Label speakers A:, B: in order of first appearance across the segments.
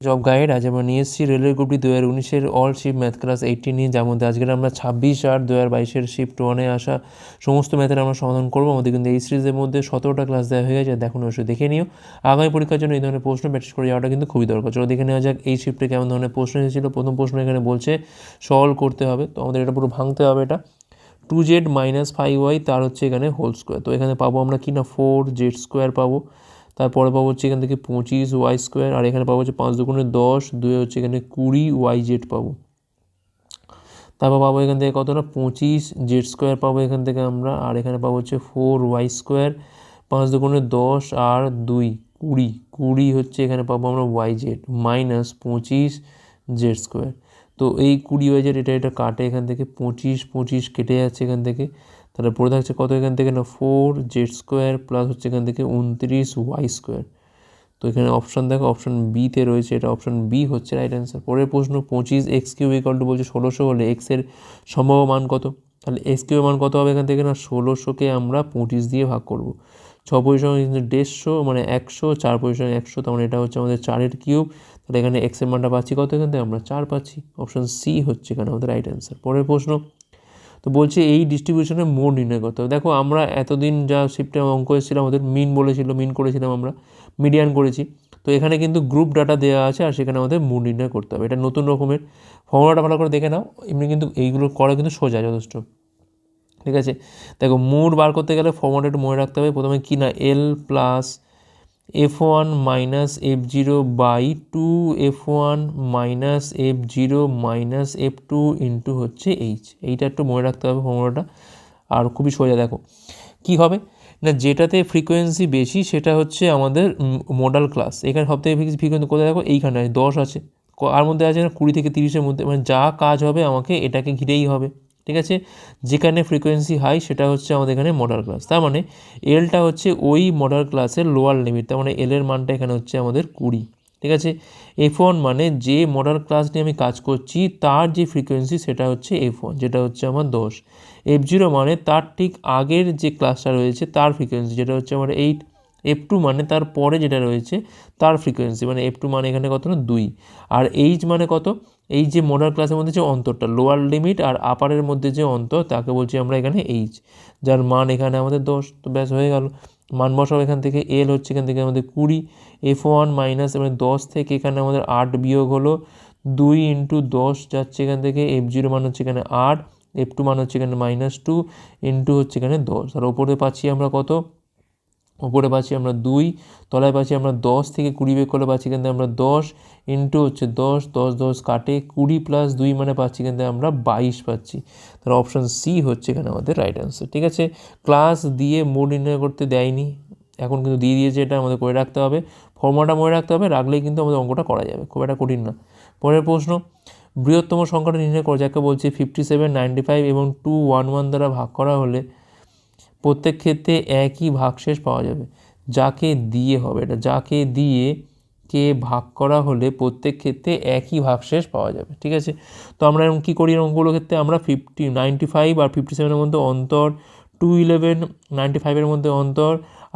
A: Job guide আজ আমরা নিয়ে এসেছি রেলওয়ে গ্রুপটি দু হাজার উনিশের all shift math class eighty নিয়ে, যার মধ্যে আজকের আমরা ছাব্বিশ আট দু হাজার বাইশের শিফট ওয়ানে আসা সমস্ত ম্যাথের আমরা সমাধান করব। আমাদের কিন্তু এই সিরিজের মধ্যে সতেরোটা ক্লাস দেওয়া হয়ে গেছে, দেখুন অবশ্যই দেখে নিও। আগামী পরীক্ষার জন্য এই ধরনের প্রশ্ন প্র্যাকটিস করে যাওয়াটা কিন্তু খুবই দরকার। চলো দেখে নেওয়া যাক এই শিফটে কেমন ধরনের প্রশ্ন এসেছিল। প্রথম প্রশ্ন এখানে বলছে সলভ করতে হবে। তো আমাদের এটা পুরো ভাঙতে হবে এটা। Two Z minus five Y তার হচ্ছে এখানে হোল স্কোয়ার তো এখানে পাবো আমরা কি না? ফোর জেড স্কোয়ার পাবো। তারপরে পাবো হচ্ছে এখান থেকে পঁচিশ ওয়াই স্কোয়ার, আর এখানে পাবো হচ্ছে পাঁচ দুগুণে দশ, দুয়ে হচ্ছে এখানে কুড়ি ওয়াই জেড পাবো। তারপর পাবো এখান থেকে কত না? পঁচিশ জেড স্কোয়ার পাবো এখান থেকে আমরা, আর এখানে পাবো হচ্ছে ফোর ওয়াই স্কোয়ার, পাঁচ দুগুণে দশ, আর দুই কুড়ি কুড়ি হচ্ছে এখানে পাবো আমরা ওয়াই জেড, মাইনাস পঁচিশ জেড স্কোয়ার। তো এই কুড়ি ওয়াই জেড, এটা এটা কাটে এখান থেকে, পঁচিশ পঁচিশ কেটে যাচ্ছে এখান থেকে তাহলে পড়ে থাকছে কত এখান থেকে না? ফোর জেড স্কোয়ার প্লাস হচ্ছে এখান থেকে উনত্রিশ ওয়াই স্কোয়ার তো এখানে অপশান দেখো অপশান বিতে রয়েছে, এটা অপশান বি হচ্ছে রাইট অ্যান্সার পরের প্রশ্ন, পঁচিশ এক্স কিউ ইকাল টু বলছে ষোলোশো হলে এক্সের সম্ভাব্য মান কত? তাহলে এক্স কিউ মান কত হবে এখান থেকে না? ষোলোশোকে আমরা পঁচিশ দিয়ে ভাগ করব। ছ পজিশন কিন্তু দেড়শো মানে একশো, চার পজিশন একশো, তার মানে এটা হচ্ছে আমাদের চারের কিউব তাহলে এখানে এক্সের মানটা পাচ্ছি কত এখান থেকে? আমরা চার পাচ্ছি। অপশান সি হচ্ছে এখানে আমাদের রাইট অ্যান্সার পরের প্রশ্ন তো বলছে এই ডিস্ট্রিবিউশনের মোড নির্ণয় করতে হবে। দেখো আমরা এতদিন যা শিফটে অঙ্ক এসেছিলাম, আমাদের মিন বলেছিল মিন করেছিলাম আমরা মিডিয়ান করেছি। তো এখানে কিন্তু গ্রুপ ডাটা দেওয়া আছে আর সেখানে আমাদের মোড নির্ণয় করতে হবে। এটা নতুন রকমের। ফর্মুলাটা ভালো করে দেখে নাও, এমনি কিন্তু এইগুলো করা কিন্তু সোজা যথেষ্ট। ঠিক আছে? দেখো মোড বার করতে গেলে ফর্মুলাটা একটু মনে রাখতে হবে। প্রথমে কি না L plus F one minus F zero by two F one minus F zero minus F two into হচ্ছে এইচ এইটা একটু মনে রাখতে হবে ফর্মুলাটা আর খুবই সোজা দেখো। কি হবে? না, যেটাতে ফ্রিকোয়েন্সি বেশি, সেটা হচ্ছে আমাদের মডাল ক্লাস এখানে সব থেকে ফ্রিকোয়েন্সি কোথায় দেখো? এইখানে দশ আছে। আর মধ্যে আছে না, কুড়ি থেকে তিরিশের মধ্যে। মানে যা কাজ হবে আমাকে এটাকে ঘিরেই হবে। ঠিক আছে? যেখানে ফ্রিকোয়েন্সি হাই সেটা হচ্ছে আমাদের এখানে মডার ক্লাস তার মানে এলটা হচ্ছে ওই মডার ক্লাসের লোয়ার লিমিট তার মানে এলের মানটা এখানে হচ্ছে আমাদের কুড়ি। ঠিক আছে? এফ ওয়ান মানে যে মডার ক্লাস নিয়ে আমি কাজ করছি, তার যে ফ্রিকোয়েন্সি সেটা হচ্ছে এফ ওয়ান যেটা হচ্ছে আমার দশ। এফ জিরো মানে তার ঠিক আগের যে ক্লাসটা রয়েছে, তার ফ্রিকোয়েন্সি যেটা হচ্ছে আমার এইট এফ টু মানে তার পরে যেটা রয়েছে, তার ফ্রিকোয়েন্সি মানে এফ টু মানে এখানে কত না? দুই। আর এইচ মানে কত? এই যে মডাল ক্লাসের মধ্যে যে অন্তরটা লোয়ার লিমিট আর আপারের মধ্যে যে অন্তর, তাকে বলছি আমরা এখানে এইচ যার মান এখানে আমাদের দশ, তো ব্যাস হয়ে গেল। মান বসাবো এখান থেকে এল হচ্ছে এখান থেকে আমাদের কুড়ি এফ ওয়ান মাইনাস মানে দশ থেকে এখানে আমাদের আট বিয়োগ হলো দুই ইন্টু দশ যাচ্ছে এখান থেকে এফ জিরো মান হচ্ছে এখানে আট এফ টু মান হচ্ছে এখানে মাইনাস টু ইন্টু হচ্ছে এখানে দশ। আর ওপরে পাচ্ছি আমরা কত? ওপরে পাচ্ছি আমরা দুই, তলায় পাচ্ছি আমরা দশ থেকে কুড়ি বের করলে পাচ্ছি কিন্তু আমরা দশ ইন্টু হচ্ছে দশ দশ দশ কাটে কুড়ি প্লাস দুই মানে পাচ্ছি কিন্তু আমরা বাইশ পাচ্ছি। তাহলে অপশান সি হচ্ছে এখানে আমাদের রাইট অ্যান্সার ঠিক আছে? ক্লাস দিয়ে মোড নির্ণয় করতে দেয়নি, এখন কিন্তু দিয়ে দিয়েছে এটা আমাদের করে রাখতে হবে। ফর্মাটা মনে রাখতে হবে, রাখলেই কিন্তু আমাদের অঙ্কটা করা যাবে, খুব একটা কঠিন না। পরের প্রশ্ন, বৃহত্তম সংখ্যাটা নির্ণয় করে, যাকে বলছে ফিফটি সেভেন নাইনটি ফাইভ এবং টু ওয়ান ওয়ান দ্বারা ভাগ করা হলে প্রত্যেক ক্ষেত্রে একই ভাগশেষ পাওয়া যাবে। যাকে দিয়ে হবে, এটা যাকে দিয়ে কে ভাগ করা হলে প্রত্যেক ক্ষেত্রে একই ভাগশেষ পাওয়া যাবে, ঠিক আছে? তো আমরা এরকম কী করি? অঙ্কগুলোর ক্ষেত্রে আমরা ফিফটি নাইনটি ফাইভ আর ফিফটি সেভেনের মধ্যে অন্তর টু ইলেভেন নাইনটি ফাইভের মধ্যে অন্তর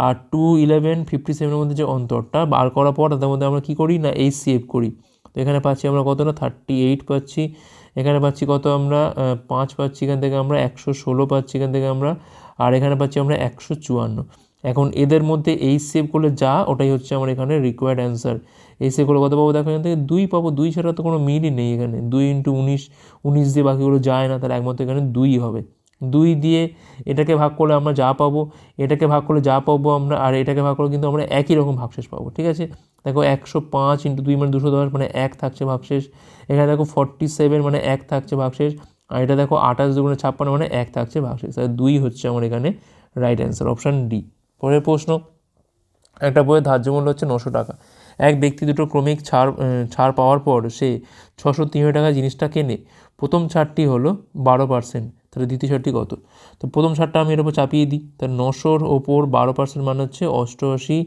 A: আর টু ইলেভেন ফিফটি সেভেনের মধ্যে যে অন্তরটা বার করার পর তার মধ্যে আমরা কী করি? না, এই সেভ করি। তো এখানে পাচ্ছি আমরা কত না থার্টি এইট পাচ্ছি। এখানে পাচ্ছি কত আমরা? পাঁচ পাচ্ছি। এখান থেকে আমরা একশো ষোলো পাচ্ছি। এখান থেকে আমরা আর এখানে পাচ্ছি আমরা একশো চুয়ান্ন। এখন এদের মধ্যে এই সেভ করলে যা, ওটাই হচ্ছে আমার এখানে রিকোয়ার্ড অ্যান্সার এই সেভ করলে কত পাবো? দেখো এখান থেকে দুই পাবো। দুই ছাড়া তো কোনো মিলই নেই এখানে। দুই ইন্টু উনিশ উনিশ দিয়ে বাকিগুলো যায় না, তাহলে একমাত্র এখানে দুই হবে। দুই দিয়ে এটাকে ভাগ করলে আমরা যা পাবো, এটাকে ভাগ করলে যা পাবো আমরা, আর এটাকে ভাগ করলে কিন্তু আমরা একই রকম ভাগশেষ পাবো, ঠিক আছে? দেখো একশো পাঁচ ইন্টু দুই মানে দুশো দশ মানে এক থাকছে ভাগশেষ। এখানে দেখো ফর্টি সেভেন মানে এক থাকছে ভাগশেষ। আর এটা দেখো আঠাশ দুগুণে ছাপ্পান্ন মানে এক থাকছে ভাগশেষ। তাহলে দুই হচ্ছে আমার এখানে রাইট অ্যান্সার অপশান ডি পরের প্রশ্ন, একটা বইয়ের ধার্য মূল্য হচ্ছে নশো টাকা। এক ব্যক্তি দুটো ক্রমিক ছাড় ছাড় পাওয়ার পর সে ছশো তিনশো টাকা জিনিসটা কেনে। প্রথম ছাড়টি হলো বারো পার্সেন্ট তাহলে দ্বিতীয় ছাড়টি কত? তো প্রথম ছাড়টা আমি এর উপর চাপিয়ে দিই। তাহলে নশোর ওপর বারো পার্সেন্ট মানে হচ্ছে অষ্টআশি,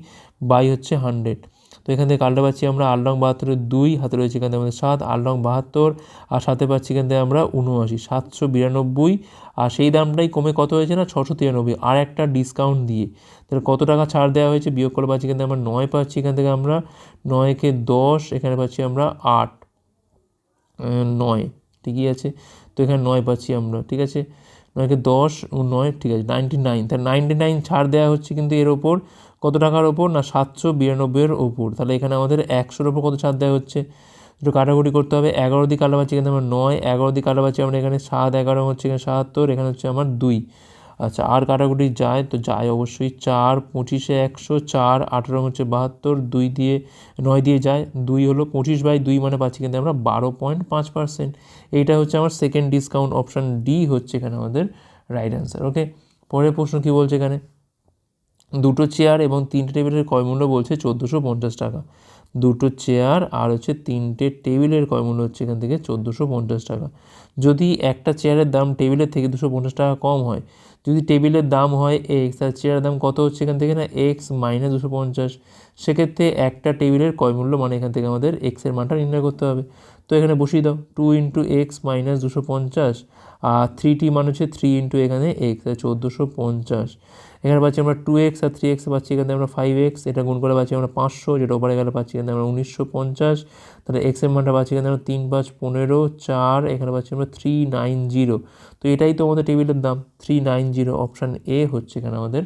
A: বাই হচ্ছে হান্ড্রেড তো এখান থেকে কালটা পাচ্ছি আমরা আট লং বাহাত্তরের দুই, হাতে রয়েছে এখান থেকে আমাদের সাত, আট লং বাহাত্তর, আর সাথে পাচ্ছি এখান থেকে আমরা উনআশি সাতশো বিরানব্বই, আর সেই দামটাই কমে কত হয়েছে না? ছশো তিরানব্বই, আর একটা ডিসকাউন্ট দিয়ে। তাহলে কত টাকা ছাড় দেওয়া হয়েছে? বিয়োগ করে পাচ্ছি এখান থেকে আমরা নয় পাচ্ছি, এখান থেকে আমরা নয়কে দশ, এখানে পাচ্ছি আমরা আট নয়, ঠিকই আছে? তো এখানে নয় পাচ্ছি আমরা, ঠিক আছে? নয়কে দশ, নয়, ঠিক আছে নাইনটি নাইন তাহলে নাইনটি নাইন ছাড় দেওয়া হচ্ছে কিন্তু এর ওপর। কত টাকার ওপর না, সাতশো বিরানব্বইয়ের ওপর তাহলে এখানে আমাদের একশোর ওপর কত ছাড় দেওয়া হচ্ছে? একটু কাটাকুটি করতে হবে। এগারো দিক কাটা পাচ্ছি এখানে আমরা নয়। এগারো দিক কাটা পাচ্ছি আমরা এখানে সাত, এগারো হচ্ছে এখানে সাতাত্তর, এখানে হচ্ছে আমার দুই। আচ্ছা আর কাটাকুটি যায়? তো যায় অবশ্যই চার, পঁচিশে একশো, চার, আঠেরো হচ্ছে বাহাত্তর, দুই দিয়ে, নয় দিয়ে যায়। দুই হলো পঁচিশ বাই দুই মানে পাচ্ছি কিন্তু আমরা বারো পয়েন্ট পাঁচ পার্সেন্ট এইটা হচ্ছে আমার সেকেন্ড ডিসকাউন্ট অপশান ডি হচ্ছে এখানে আমাদের রাইট অ্যান্সার ওকে পরের প্রশ্ন কী বলছে এখানে? দুটো চেয়ার এবং তিনটে টেবিলের ক্রয় মূল্য বলছে? চোদ্দোশো পঞ্চাশ টাকা। দুটো চেয়ার আর হচ্ছে তিনটে টেবিলের ক্রয় মূল্য হচ্ছে এখান থেকে? চোদ্দোশো পঞ্চাশ টাকা। যদি একটা চেয়ারের দাম টেবিলের থেকে দুশো পঞ্চাশ টাকা কম হয়, যদি টেবিলের দাম হয় এক্স আর চেয়ারের দাম কত হচ্ছে এখান থেকে না? এক্স মাইনাস দুশো পঞ্চাশ। সেক্ষেত্রে একটা টেবিলের ক্রয় মূল্য মানে এখান থেকে আমাদের এক্সের মানটা নির্ণয় করতে হবে। তো এখানে বসিয়ে দাও। টু ইন্টু এক্স মাইনাস দুশো পঞ্চাশ। আর থ্রি টি মান হচ্ছে থ্রি ইন্টু এখানে এক্স আর চোদ্দোশো পঞ্চাশ। এখানে পাচ্ছি আমরা টু এক্স আর থ্রি এক্স পাচ্ছি এখানে আমরা ফাইভ এক্স এটা গুণ করে পাচ্ছি আমরা পাঁচশো, যেটা ওপারে গেলে পাচ্ছি এখানে আমরা উনিশশো পঞ্চাশ, তাহলে এক্সের মানটা পাচ্ছি এখানে আমরা তিন পাঁচ পনেরো, চার, এখানে পাচ্ছি আমরা থ্রি নাইন জিরো তো এটাই তো আমাদের টেবিলের দাম three nine zero option A হচ্ছে এখানে আমাদের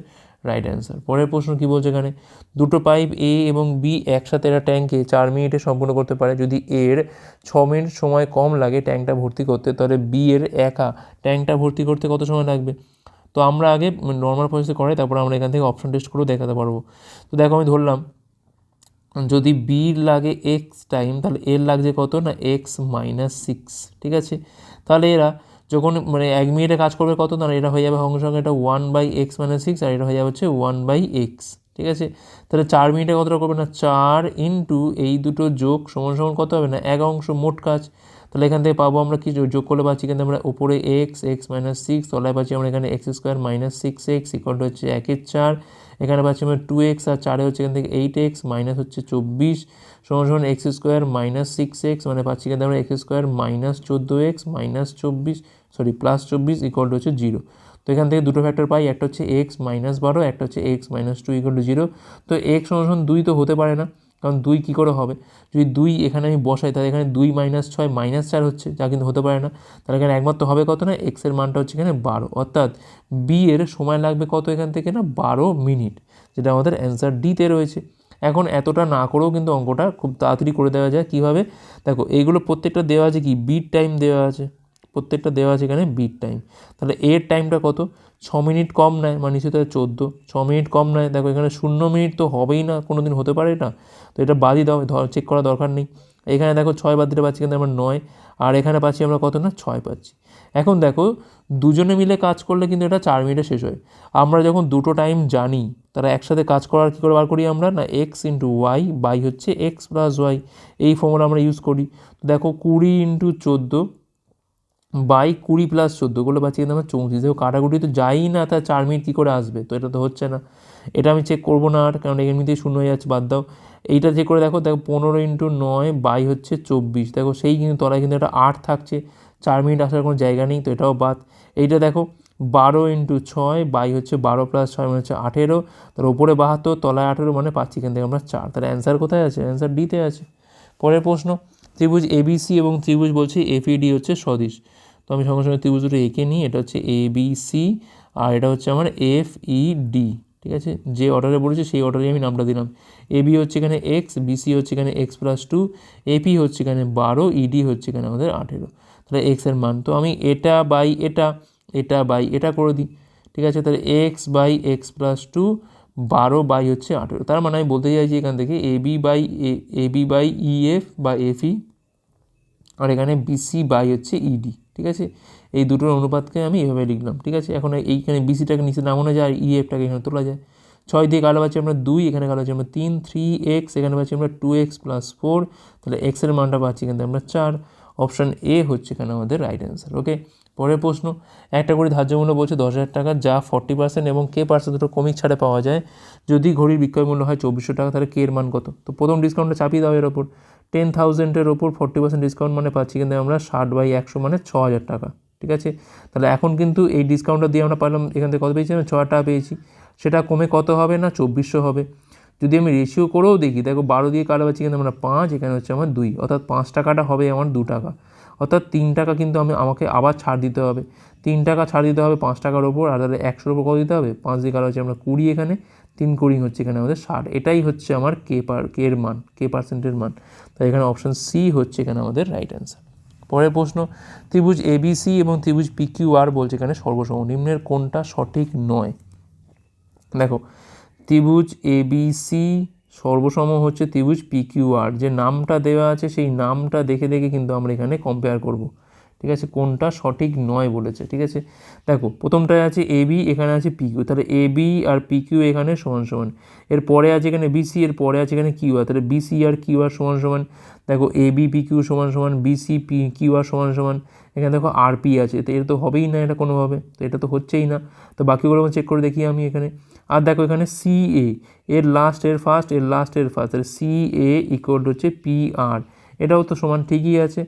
A: রাইট অ্যান্সার পরের প্রশ্ন কী বলছে এখানে? দুটো পাইপ এ এবং বি একসাথে একটা ট্যাঙ্কে চার মিনিটে সম্পূর্ণ করতে পারে, যদি এর ছ মিনিট সময় কম লাগে ট্যাঙ্কটা ভর্তি করতে, তাহলে বি এর একা ট্যাঙ্কটা ভর্তি করতে কত সময় লাগবে? তো আমরা আগে নর্মাল প্রসেসে করাই, তারপর আমরা এখান থেকে অপশন টেস্ট করেও দেখাতে পারব। তো দেখো আমি ধরলাম, যদি বির লাগে এক্স টাইম তাহলে এর লাগছে কত না এক্স মাইনাস সিক্স ঠিক আছে? তাহলে এরা যখন মানে এক মিনিটে কাজ করবে কত না এটা হয়ে যাবে সঙ্গে সঙ্গে এটা one by X minus six আর এটা হয়ে যাবে হচ্ছে ওয়ান বাই এক্স ঠিক আছে? তাহলে চার মিনিটে কতটা করবে না? চার ইন্টু এই দুটো যোগ সমান সমান কত হবে না? এক অংশ মোট কাজ। তাহলে এখান থেকে পাবো আমরা কি? যোগ যোগ করলে পাচ্ছি কিন্তু আমরা উপরে এক্স এক্স মাইনাস সিক্স তলায় পাচ্ছি আমরা এখানে X square minus six X equal হচ্ছে একের চার। এখানে পাচ্ছি আমরা টু এক্স আর চারে হচ্ছে এখান থেকে এইট এক্স মাইনাস হচ্ছে চব্বিশ। সমান সমান X square minus six X মানে পাচ্ছি কিন্তু আমরা এক্স স্কোয়ার মাইনাস চোদ্দ এক্স মাইনাস চব্বিশ সরি প্লাস চব্বিশ ইকল হচ্ছে জিরো তো এখান থেকে দুটো ফ্যাক্টর পাই, একটা হচ্ছে এক্স মাইনাস বারো, একটা হচ্ছে X minus two equal two zero তো এক্স সমান দুই তো হতে পারে না। কারণ দুই কী করে হবে? যদি দুই এখানে আমি বসাই, তাহলে এখানে দুই মাইনাস ছয় মাইনাস চার হচ্ছে, যা কিন্তু হতে পারে না। তাহলে এখানে একমাত্র হবে কত না? এক্সের মানটা হচ্ছে এখানে বারো। অর্থাৎ বি এর সময় লাগবে কত এখান থেকে না? বারো মিনিট যেটা আমাদের অ্যান্সার ডিতে রয়েছে। এখন এতটা না করেও কিন্তু অঙ্কটা খুব তাড়াতাড়ি করে দেওয়া যায়। কীভাবে? দেখো, এইগুলো প্রত্যেকটা দেওয়া আছে কি? বিট টাইম দেওয়া আছে। প্রত্যেকটা দেওয়া আছে এখানে বিট টাইম তাহলে এর টাইমটা কত? ছ মিনিট কম নেয় মানে নিশ্চয়ই চোদ্দ। ছ মিনিট কম নেয়, দেখো এখানে শূন্য মিনিট তো হবেই না কোনো দিন হতে পারে না তো এটা বাদই দাও চেক করা দরকার নেই। এখানে দেখো ছয় বাদ দিতে পাচ্ছি কিন্তু আমরা নয়, আর এখানে পাচ্ছি আমরা কত না, ছয় পাচ্ছি। এখন দেখো, দুজনে মিলে কাজ করলে কিন্তু এটা চার মিনিটে শেষ হয়। আমরা যখন দুটো টাইম জানি, তারা একসাথে কাজ করার কী করে বার করি আমরা? না এক্স ইন্টু ওয়াই বাই হচ্ছে এক্স প্লাস ওয়াই এই ফর্মুলা আমরা ইউজ করি। দেখো কুড়ি ইন্টু চোদ্দ বাই কুড়ি প্লাস চোদ্দ করলে পাচ্ছি কিন্তু আমার চৌত্রিশ, দেখো কাটাকুটি তো যাই না তার চার মিনিট কী করে আসবে? তো এটা তো হচ্ছে না। এটা আমি চেক করব না আর, কারণ এমনিতেই শূন্য হয়ে যাচ্ছে, বাদ দাও। এইটা চেক করে দেখো দেখো পনেরো ইন্টু নয় বাই হচ্ছে চব্বিশ, দেখো সেই কিন্তু তলায় কিন্তু একটা আট থাকছে, চার মিনিট আসার কোনো জায়গা নেই, তো এটাও বাদ। এইটা দেখো বারো ইন্টু ছয় বাই হচ্ছে বারো প্লাস ছয় মানে হচ্ছে আঠেরো, তার ওপরে বাহাত্তর, তলায় আঠেরো মানে পাচ্ছি, এখান থেকে আমরা চার। তাহলে অ্যান্সার কোথায় আছে? অ্যান্সার ডিতে আছে। পরের প্রশ্ন, ত্রিভুজ এবিসি এবং ত্রিভুজ বলছে এফইডি হচ্ছে সদিশ তো আমি সঙ্গে সঙ্গে ত্রিভুজ দুটো এঁকে নিই, এটা হচ্ছে এ বি সি আর এটা হচ্ছে আমার এফ ই ডি ঠিক আছে? যে অর্ডারে বলেছে সেই অর্ডারে আমি নামটা দিলাম। এ বি হচ্ছে এখানে এক্স বিসি হচ্ছে এখানে এক্স প্লাস টু এপি হচ্ছে এখানে বারো ইডি হচ্ছে এখানে আমাদের আঠেরো। তাহলে এক্সের মান, তো আমি এটা বাই এটা এটা বাই এটা করে দিই, ঠিক আছে? তাহলে X by X plus two বারো বাই হচ্ছে আঠেরো। তার মানে আমি বলতে চাইছি এখান থেকে A B by A B by EF বা এফই আর এখানে বিসি বাই হচ্ছে ইডি ঠিক আছে? এই দুটোর অনুপাতকে আমি এভাবে লিখলাম, ঠিক আছে? এখন এইখানে বিসিটাকে নিচে নামানো যায় আর ইএফটাকে এখানে তোলা যায়। ছয় দিয়ে কালো পাচ্ছি আমরা দুই, এখানে কালো পাচ্ছি আমরা তিন থ্রি এক্স এখানে পাচ্ছি আমরা টু এক্স প্লাস ফোর তাহলে এক্সের মানটা পাচ্ছি কিন্তু আমরা চার। অপশান এ হচ্ছে এখানে আমাদের রাইট অ্যান্সার ওকে পরের প্রশ্ন, একটা করে ধার্য মূল্য বলছে দশ হাজার টাকা, যা ফর্টি পার্সেন্ট এবং কে পার্সেন্ট দুটো কমিক ছাড়ে পাওয়া যায়। যদি ঘড়ির বিক্রয় মূল্য হয় চব্বিশশো টাকা, তাহলে কে এর মান কত? তো প্রথম ডিসকাউন্টটা চাপিয়ে দাও এর ওপর। টেন থাউজেন্ডের ওপর ফর্টি পার্সেন্ট ডিসকাউন্ট মানে পাচ্ছি কিন্তু আমরা ষাট বাই একশো মানে ছ হাজার টাকা, ঠিক আছে? তাহলে এখন কিন্তু এই ডিসকাউন্টটা দিয়ে আমরা পারলাম, এখান থেকে কত পেয়েছি আমরা? ছ হাজার টাকা পেয়েছি। সেটা কমে কত হবে না? চব্বিশশো হবে। যদি আমি রেশিও করেও দেখি, দেখো বারো দিয়ে কাটা পাচ্ছি কিন্তু আমরা পাঁচ, এখানে হচ্ছে আমার দুই, অর্থাৎ পাঁচ টাকাটা হবে আমার দু টাকা। অর্থাৎ তিন টাকা কিন্তু আমি, আমাকে আবার ছাড় দিতে হবে। তিন টাকা ছাড় দিতে হবে পাঁচ টাকার ওপর আর তাহলে একশোর ওপর কত দিতে হবে? পাঁচ দিয়ে কাটা হচ্ছে আমরা কুড়ি এখানে। তিন কুড়ি হচ্ছে এখানে আমাদের ষাট। এটাই হচ্ছে আমার কে পার কে এর মান কে পার্সেন্টের মান। তাই এখানে অপশান সি হচ্ছে এখানে আমাদের রাইট অ্যান্সার পরের প্রশ্ন, ত্রিভুজ এবিসি এবং ত্রিভুজ পিকিউ আর বলছে এখানে সর্বসম। নিম্নের কোনটা সঠিক নয়? দেখো, ত্রিভুজ এবিসি সর্বসম হচ্ছে ত্রিভুজ পিকিউআর যে নামটা দেওয়া আছে সেই নামটা দেখে দেখে কিন্তু আমরা এখানে কম্পেয়ার করব। ঠিক আছে? কোনটা সঠিক নয় বলেছে, ঠিক আছে? দেখো, প্রথমটায় আছে এবি এখানে আছে পিকিউ তাহলে এ বি আর পিকিউ এখানে সমান সমান। এর পরে আছে এখানে বিসি এর পরে আছে এখানে কিউ আর তাহলে বিসি আর কিউ আর সমান সমান। দেখো এবি পিকিউ সমান সমান বিসি পি কিউ আর সমান সমান। এখানে দেখো আর পি আছে, তো এটা তো হবেই না এটা কোনোভাবে, তো এটা তো হচ্ছেই না। তো বাকিগুলো চেক করে দেখি আমি এখানে। আর দেখো এখানে সি এ এর লাস্ট এর ফার্স্ট এর লাস্ট এর ফার্স্ট তাহলে সি এ ইকুয়াল হচ্ছে পি আর এটাও তো সমান ঠিকই আছে।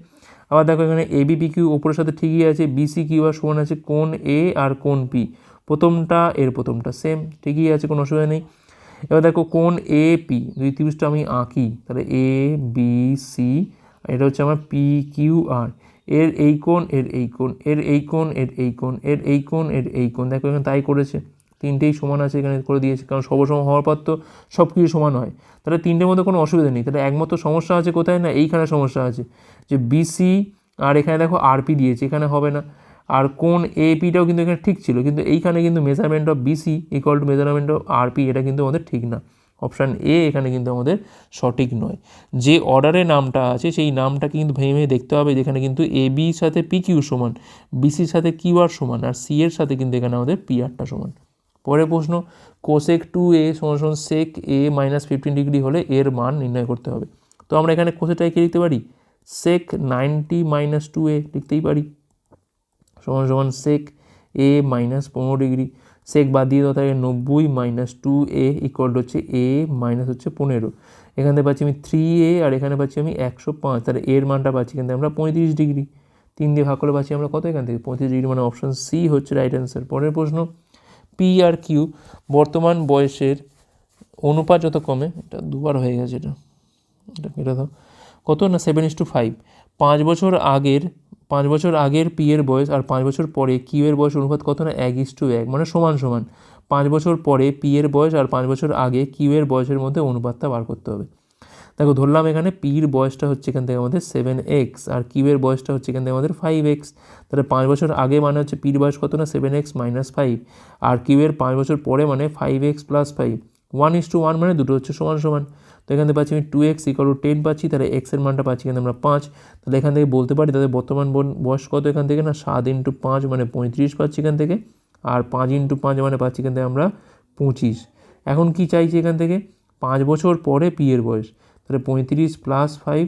A: আবার দেখো এখানে এ বি পি কিউ ওপরের সাথে ঠিকই আছে বিসি কিউ আর সমান আছে কোন এ আর কোন পি প্রথমটা, এর প্রথমটা সেম ঠিকই আছে, কোনো অসুবিধা নেই। এবার দেখো কোন এ পি যদি ত্রিভুজটা আমি আঁকি, তাহলে এ বি সি এটা হচ্ছে আমার পি কিউ আর এর এই কোণ, এর এই কোণ, এর এই কোণ, এর এই কোণ, এর এই কোণ, এর এই কোণ, দেখো এখানে তাই করেছে। তিনটেই সমান আছে এখানে করে দিয়েছে, কারণ সবসম হওয়ার পর তো সব কিছু সমান হয়। তাহলে তিনটের মধ্যে কোনো অসুবিধা নেই। তাহলে একমাত্র সমস্যা আছে কোথায় না এইখানে সমস্যা আছে? যে বিসি আর এখানে দেখো আরপি দিয়েছে, এখানে হবে না। আর কোন এপিটাও কিন্তু এখানে ঠিক ছিল, কিন্তু এইখানে কিন্তু measurement of BC equal to measurement of RP এটা কিন্তু আমাদের ঠিক না। অপশান এ এখানে কিন্তু আমাদের সঠিক নয়। যে অর্ডারে নামটা আছে, সেই নামটাকে কিন্তু ভেঙে ভেঙে দেখতে হবে, যেখানে কিন্তু এ বির সাথে পি কিউ সমান বিসির সাথে কিউ আর সমান, আর সি এর সাথে কিন্তু এখানে আমাদের পি আরটা সমান। পরের প্রশ্ন কোসেক টু এ সমান sec A minus fifteen degree হলে এর মান নির্ণয় করতে হবে। তো আমরা এখানে কোসেটাই কি লিখতে পারি? Sec ninety minus two A লিখতেই পারি। সমান সমান সেক এ মাইনাস পনেরো ডিগ্রি সেক বাদ দিয়ে দেওয়া থাকে নব্বই মাইনাস টু এ ইকুয়াল হচ্ছে এ মাইনাস হচ্ছে পনেরো। এখান থেকে পাচ্ছি আমি থ্রি এ আর এখানে পাচ্ছি আমি একশো পাঁচ। তাহলে এর মানটা পাচ্ছি এখান থেকে আমরা পঁয়ত্রিশ ডিগ্রি তিন দিয়ে ভাগ করে পাচ্ছি আমরা কত এখান থেকে? পঁয়ত্রিশ ডিগ্রি মানে অপশান সি হচ্ছে রাইট অ্যান্সার পরের প্রশ্ন পি আর কিউ বর্তমান বয়সের অনুপাত যত কমে, এটা দুবার হয়ে গেছে এটা। এটা এটা দাও। কত না? সেভেন ইস টু ফাইভ পাঁচ বছর আগের, পাঁচ বছর আগের পি এর বয়স আর পাঁচ বছর পরে কিউ এর বয়স অনুপাত কত না? এক ইস টু এক মানে সমান সমান। পাঁচ বছর পরে পি এর বয়স আর পাঁচ বছর আগে কিউ এর বয়সের মধ্যে অনুপাতটা বার করতে হবে। দেখো, ধরলাম এখানে পির বয়সটা হচ্ছে এখান থেকে আমাদের সেভেন এক্স আর কিউ এর বয়সটা হচ্ছে এখান থেকে আমাদের ফাইভ এক্স তাহলে পাঁচ বছর আগে মানে হচ্ছে পির বয়স কত না? সেভেন এক্স মাইনাস ফাইভ আর কিউ এর পাঁচ বছর পরে মানে five x plus five one is two one মানে দুটো হচ্ছে সমান সমান। তো এখান থেকে পাচ্ছি আমি two x equal to ten পাচ্ছি, তাহলে এক্সের মানটা পাচ্ছি এখানে আমরা পাঁচ। তাহলে এখান থেকে বলতে পারি তাদের বর্তমান বয়স কত এখান থেকে না? সাত ইন্টু পাঁচ মানে পঁয়ত্রিশ পাচ্ছি এখান থেকে। আর পাঁচ ইন্টু পাঁচ মানে পাচ্ছি এখান থেকে আমরা পঁচিশ। এখন কি চাইছি এখান থেকে? পাঁচ বছর পরে পিয়ের বয়স। তাহলে পঁয়ত্রিশ প্লাস ফাইভ